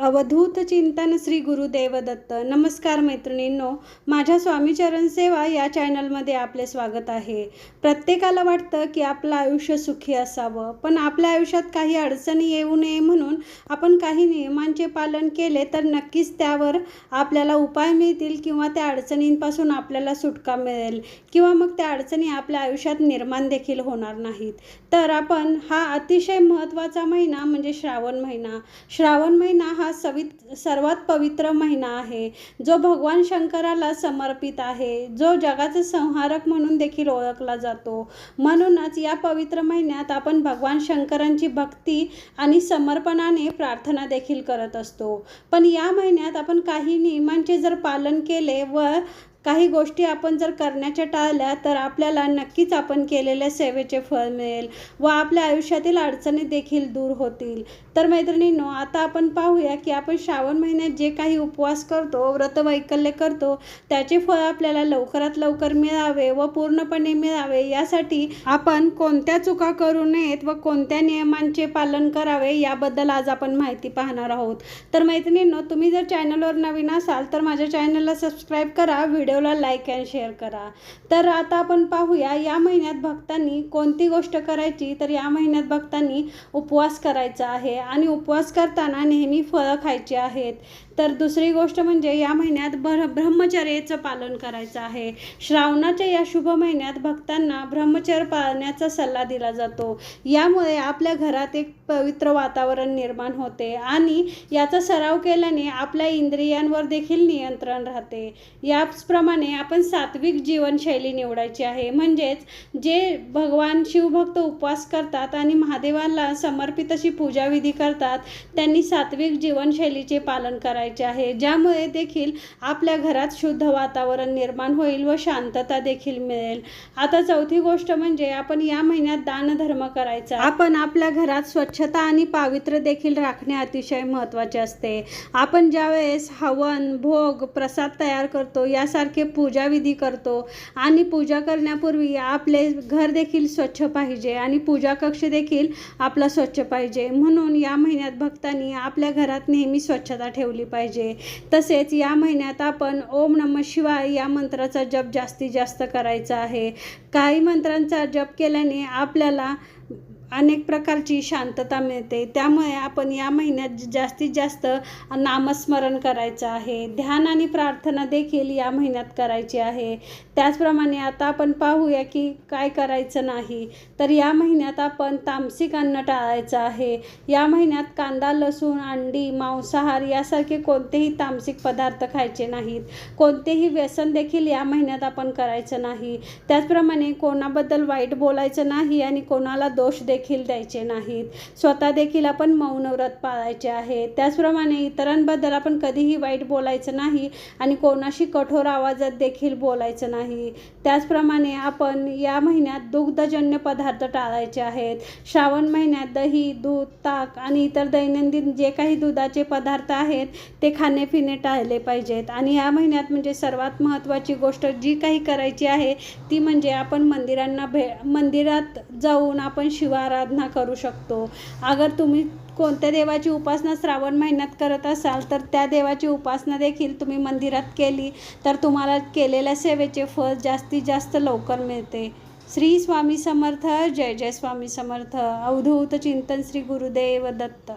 अवधूत चिंतन श्री गुरुदेव दत्त नमस्कार मैत्रिणींनो माझ्या स्वामीचरण सेवा या चॅनलमध्ये आपले स्वागत आहे. प्रत्येकाला वाटतं की आपलं आयुष्य सुखी असावं पण आपल्या आयुष्यात काही अडचणी येऊ नये म्हणून आपण काही नियमांचे पालन केले तर नक्कीच त्यावर आपल्याला उपाय मिळतील किंवा त्या अडचणींपासून आपल्याला सुटका मिळेल किंवा मग त्या अडचणी आपल्या आयुष्यात निर्माण देखील होणार नाहीत. तर आपण हा अतिशय महत्त्वाचा महिना म्हणजे श्रावण महिना. श्रावण महिना हा सवित सर्वात पवित्र महिना आहे. जो भगवान शंकराला समर्पित आहे. जो जगाचा संहारक म्हणून देखील ओळखला जातो. म्हणूनच या पवित्र महिन्यात आपण भगवान शंकरांची भक्ती आणि समर्पणाने प्रार्थना देखील करत असतो. पण या महिन्यात आपण काही नियमांचे म्हणजे जर पालन केले व काही गोष्टी आपण जर करण्याच्या टाळल्या तर आपल्याला नक्कीच आपण केलेल्या सेवेचे फळ मिळेल व आपल्या आयुष्यातील अडचणी देखील दूर होतील. तर मैत्रिणींनो आता आपण पाहूया की आपण श्रावण महिन्यात जे काही उपवास करतो व्रतवैकल्य करतो त्याचे फळ आपल्याला लवकरात लवकर मिळावे व पूर्णपणे मिळावे यासाठी आपण कोणत्या चुका करू नयेत व कोणत्या नियमांचे पालन करावे याबद्दल आज आपण माहिती पाहणार आहोत. तर मैत्रिणींनो तुम्ही जर चॅनलवर नवीन असाल तर माझ्या चॅनलला सबस्क्राईब करा व्हिडिओ व्हिडिओला लाईक अँड शेअर करा. तर आता आपण पाहूया या महिन्यात भक्तांनी कोणती गोष्ट करायची? तर या महिन्यात भक्तांनी उपवास करायचा आहे आणि उपवास करताना नेहमी फळं खायची आहेत. तर दुसरी गोष्ट म्हणजे या महिन्यात भर ब्रह्मचर्याचं पालन करायचं आहे. श्रावणाच्या या शुभ महिन्यात भक्तांना ब्रह्मचर्य पाळण्याचा सल्ला दिला जातो. यामुळे आपल्या घरात एक पवित्र वातावरण निर्माण होते आणि याचा सराव केल्याने आपल्या इंद्रियांवर देखील नियंत्रण राहते. याचप्रमाणे आपण सात्विक जीवनशैली निवडायची आहे. म्हणजेच जे भगवान शिवभक्त उपवास करतात आणि महादेवाला समर्पित अशी पूजाविधी करतात त्यांनी सात्विक जीवनशैलीचे पालन करायचे. आहे. ज्यामुळे देखील आपल्या घरात शुद्ध वातावरण निर्माण होईल व शांतता देखील मिळेल. आता चौथी गोष्ट म्हणजे आपण या महिन्यात दानधर्म करायचा. आपण आपल्या घरात स्वच्छता आणि पावित्र्य देखील राखणे अतिशय महत्त्वाचे असते. आपण ज्यावेळेस हवन भोग प्रसाद तयार करतो यासारखे पूजाविधी करतो आणि पूजा करण्यापूर्वी आपले घर देखील स्वच्छ पाहिजे आणि पूजा कक्ष देखील आपला स्वच्छ पाहिजे. म्हणून या महिन्यात भक्तांनी आपल्या घरात नेहमी स्वच्छता ठेवली पाहिजे. तसेच या महिन्यात आपण ओम नम शिवाय या मंत्राचा जप जास्तीत जास्त करायचा आहे. काही मंत्रांचा जप केल्याने आपल्याला अनेक प्रकारची शांतता मिळते. त्यामुळे आपण या महिन्यात जास्तीत जास्त नामस्मरण करायचं आहे. ध्यान आणि प्रार्थना देखील या महिन्यात करायची आहे. त्याचप्रमाणे आता आपण पाहूया की काय करायचं नाही. तर या महिन्यात आपण तामसिक अन्न टाळायचं आहे. या महिन्यात कांदा लसूण अंडी मांसाहार यासारखे कोणतेही तामसिक पदार्थ खायचे नाहीत. कोणतेही व्यसन देखील या महिन्यात आपण करायचं नाही. त्याचप्रमाणे कोणाबद्दल वाईट बोलायचं नाही आणि कोणाला दोष देखील देखील द्यायचे नाहीत. स्वतः देखील आपण मौन व्रत पाळायचे आहे. त्याचप्रमाणे इतरांबद्दल आपण कधीही वाईट बोलायचं नाही आणि कोणाशी कठोर आवाजात देखील बोलायचं नाही. त्याचप्रमाणे आपण या महिन्यात दुग्धजन्य पदार्थ टाळायचे आहेत. श्रावण महिन्यात दही दूध ताक आणि इतर दैनंदिन जे काही दुधाचे पदार्थ आहेत ते खाणे पिणे टाळले पाहिजेत. आणि या महिन्यात म्हणजे सर्वात महत्त्वाची गोष्ट जी काही करायची आहे ती म्हणजे आपण मंदिरांना भे मंदिरात जाऊन आपण आराधना करू शकतो. अगर तुम्ही कोणत्या देवाची उपासना श्रावण महिन्यात करत असाल तर त्या देवाची उपासना देखील तुम्ही मंदिरात केली तर तुम्हाला केलेल्या सेवेचे फळ जास्तीत जास्त लवकर मिळते. श्री स्वामी समर्थ जय जय स्वामी समर्थ. अवधूत चिंतन श्री गुरुदेव दत्त.